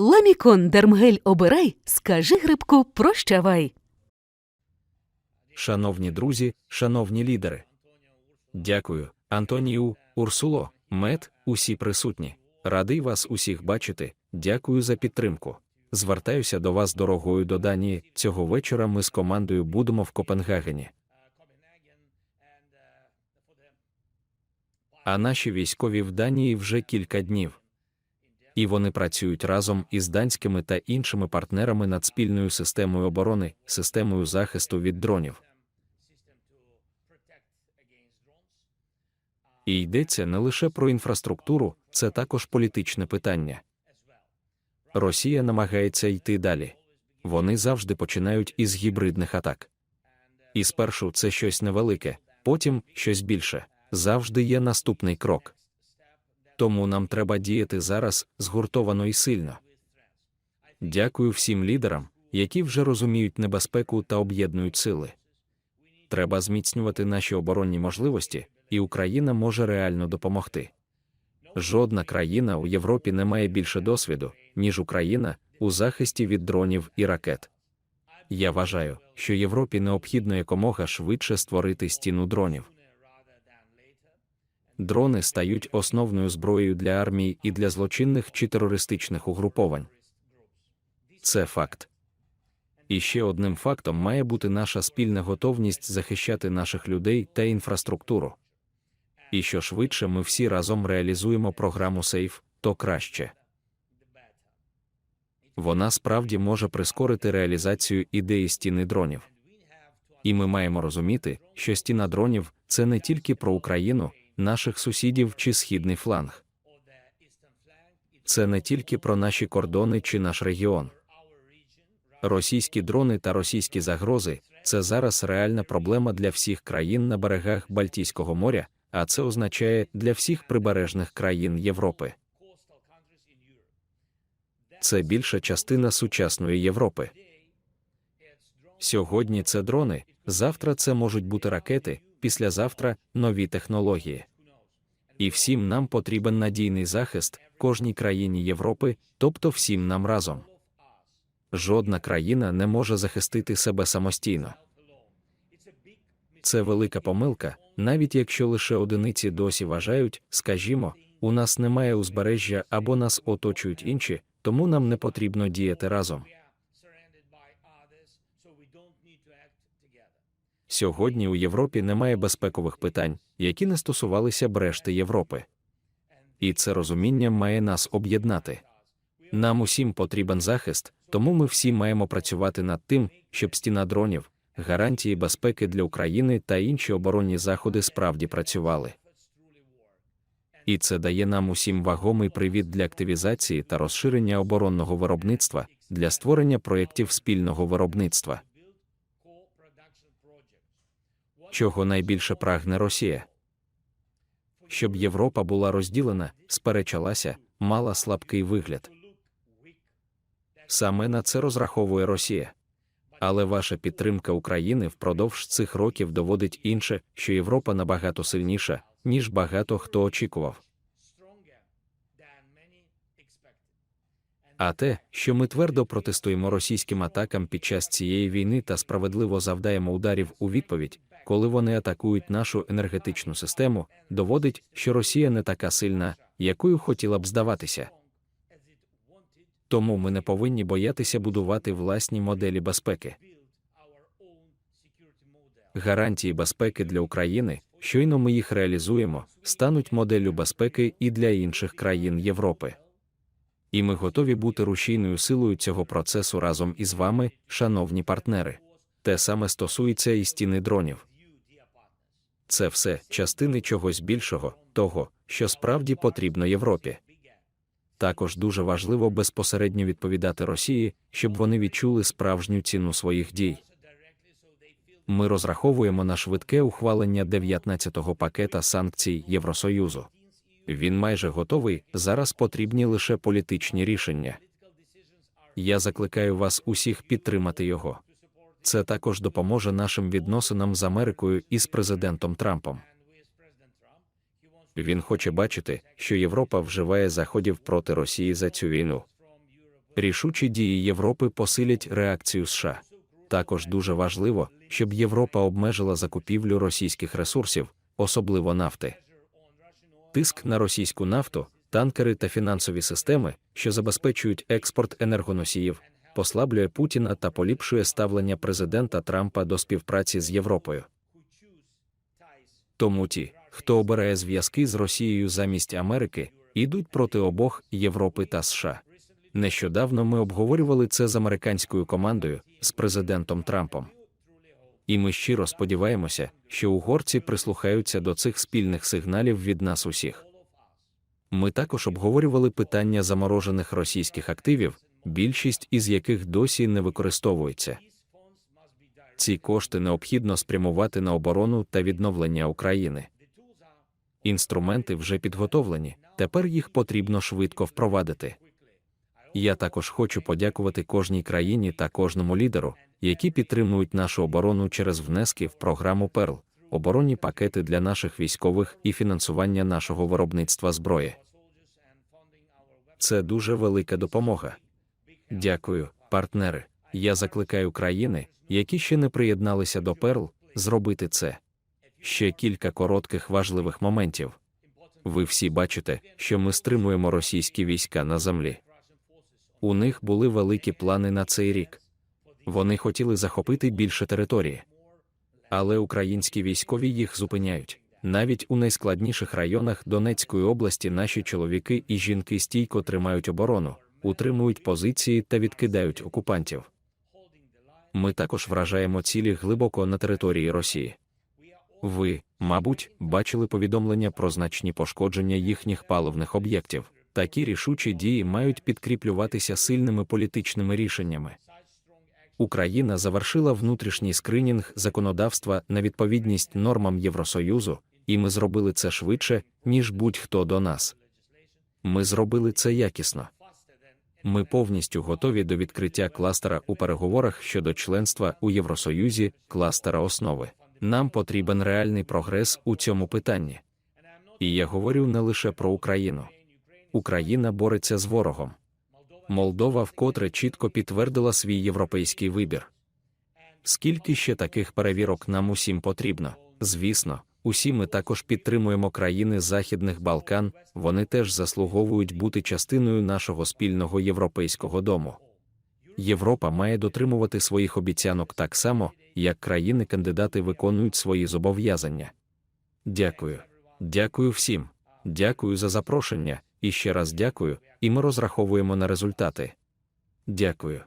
Ламікон Дермгель обирай, скажи грибку прощавай. Шановні друзі, шановні лідери. Дякую, Антонію, Урсуло, Мет, усі присутні. Радий вас усіх бачити. Дякую за підтримку. Звертаюся до вас дорогою до Данії. Цього вечора ми з командою будемо в Копенгагені. А наші військові в Данії вже кілька днів. І вони працюють разом із данськими та іншими партнерами над спільною системою оборони, системою захисту від дронів. І йдеться не лише про інфраструктуру, це також політичне питання. Росія намагається йти далі. Вони завжди починають із гібридних атак. І спершу це щось невелике, потім щось більше. Завжди є наступний крок. Тому нам треба діяти зараз згуртовано і сильно. Дякую всім лідерам, які вже розуміють небезпеку та об'єднують сили. Треба зміцнювати наші оборонні можливості, і Україна може реально допомогти. Жодна країна у Європі не має більше досвіду, ніж Україна у захисті від дронів і ракет. Я вважаю, що Європі необхідно якомога швидше створити стіну дронів. Дрони стають основною зброєю для армії і для злочинних чи терористичних угруповань. Це факт. І ще одним фактом має бути наша спільна готовність захищати наших людей та інфраструктуру. І що швидше ми всі разом реалізуємо програму Сейф, то краще. Вона справді може прискорити реалізацію ідеї стіни дронів. І ми маємо розуміти, що стіна дронів це не тільки про Україну, наших сусідів чи східний фланг. Це не тільки про наші кордони чи наш регіон. Російські дрони та російські загрози це зараз реальна проблема для всіх країн на берегах Балтійського моря, а це означає для всіх прибережних країн Європи. Це більша частина сучасної Європи. Сьогодні це дрони, завтра це можуть бути ракети, післязавтра нові технології. І всім нам потрібен надійний захист кожній країні Європи, тобто всім нам разом. Жодна країна не може захистити себе самостійно. Це велика помилка, навіть якщо лише одиниці досі вважають, скажімо, у нас немає узбережжя або нас оточують інші, тому нам не потрібно діяти разом. Сьогодні у Європі немає безпекових питань, які не стосувалися б решти Європи. І це розуміння має нас об'єднати. Нам усім потрібен захист, тому ми всі маємо працювати над тим, щоб стіна дронів, гарантії безпеки для України та інші оборонні заходи справді працювали. І це дає нам усім вагомий привід для активізації та розширення оборонного виробництва для створення проєктів спільного виробництва. Чого найбільше прагне Росія? Щоб Європа була розділена, сперечалася, мала слабкий вигляд. Саме на це розраховує Росія. Але ваша підтримка України впродовж цих років доводить інше, що Європа набагато сильніша, ніж багато хто очікував. А те, що ми твердо протестуємо російським атакам під час цієї війни та справедливо завдаємо ударів у відповідь, коли вони атакують нашу енергетичну систему, доводить, що Росія не така сильна, якою хотіла б здаватися. Тому ми не повинні боятися будувати власні моделі безпеки. Гарантії безпеки для України, щойно ми їх реалізуємо, стануть моделлю безпеки і для інших країн Європи. І ми готові бути рушійною силою цього процесу разом із вами, шановні партнери. Те саме стосується і стіни дронів. Це все частини чогось більшого, того, що справді потрібно Європі. Також дуже важливо безпосередньо відповідати Росії, щоб вони відчули справжню ціну своїх дій. Ми розраховуємо на швидке ухвалення 19-го пакета санкцій Євросоюзу. Він майже готовий, зараз потрібні лише політичні рішення. Я закликаю вас усіх підтримати його. Це також допоможе нашим відносинам з Америкою і з президентом Трампом. Він хоче бачити, що Європа вживає заходів проти Росії за цю війну. Рішучі дії Європи посилять реакцію США. Також дуже важливо, щоб Європа обмежила закупівлю російських ресурсів, особливо нафти. Тиск на російську нафту, танкери та фінансові системи, що забезпечують експорт енергоносіїв, послаблює Путіна та поліпшує ставлення президента Трампа до співпраці з Європою. Тому ті, хто обирає зв'язки з Росією замість Америки, ідуть проти обох Європи та США. Нещодавно ми обговорювали це з американською командою, з президентом Трампом. І ми щиро сподіваємося, що угорці прислухаються до цих спільних сигналів від нас усіх. Ми також обговорювали питання заморожених російських активів, більшість із яких досі не використовується. Ці кошти необхідно спрямувати на оборону та відновлення України. Інструменти вже підготовлені, тепер їх потрібно швидко впровадити. Я також хочу подякувати кожній країні та кожному лідеру, які підтримують нашу оборону через внески в програму ПЕРЛ, оборонні пакети для наших військових і фінансування нашого виробництва зброї. Це дуже велика допомога. Дякую, партнери. Я закликаю країни, які ще не приєдналися до ПЕРЛ, зробити це. Ще кілька коротких важливих моментів. Ви всі бачите, що ми стримуємо російські війська на землі. У них були великі плани на цей рік. Вони хотіли захопити більше території. Але українські військові їх зупиняють. Навіть у найскладніших районах Донецької області наші чоловіки і жінки стійко тримають оборону, утримують позиції та відкидають окупантів. Ми також вражаємо цілі глибоко на території Росії. Ви, мабуть, бачили повідомлення про значні пошкодження їхніх паливних об'єктів. Такі рішучі дії мають підкріплюватися сильними політичними рішеннями. Україна завершила внутрішній скринінг законодавства на відповідність нормам Євросоюзу, і ми зробили це швидше, ніж будь-хто до нас. Ми зробили це якісно. Ми повністю готові до відкриття кластера у переговорах щодо членства у Євросоюзі, кластера основи. Нам потрібен реальний прогрес у цьому питанні. І я говорю не лише про Україну. Україна бореться з ворогом. Молдова вкотре чітко підтвердила свій європейський вибір. Скільки ще таких перевірок нам усім потрібно? Звісно, усі ми також підтримуємо країни Західних Балкан, вони теж заслуговують бути частиною нашого спільного європейського дому. Європа має дотримувати своїх обіцянок так само, як країни-кандидати виконують свої зобов'язання. Дякую. Дякую всім. Дякую за запрошення, і ще раз дякую, і ми розраховуємо на результати. Дякую.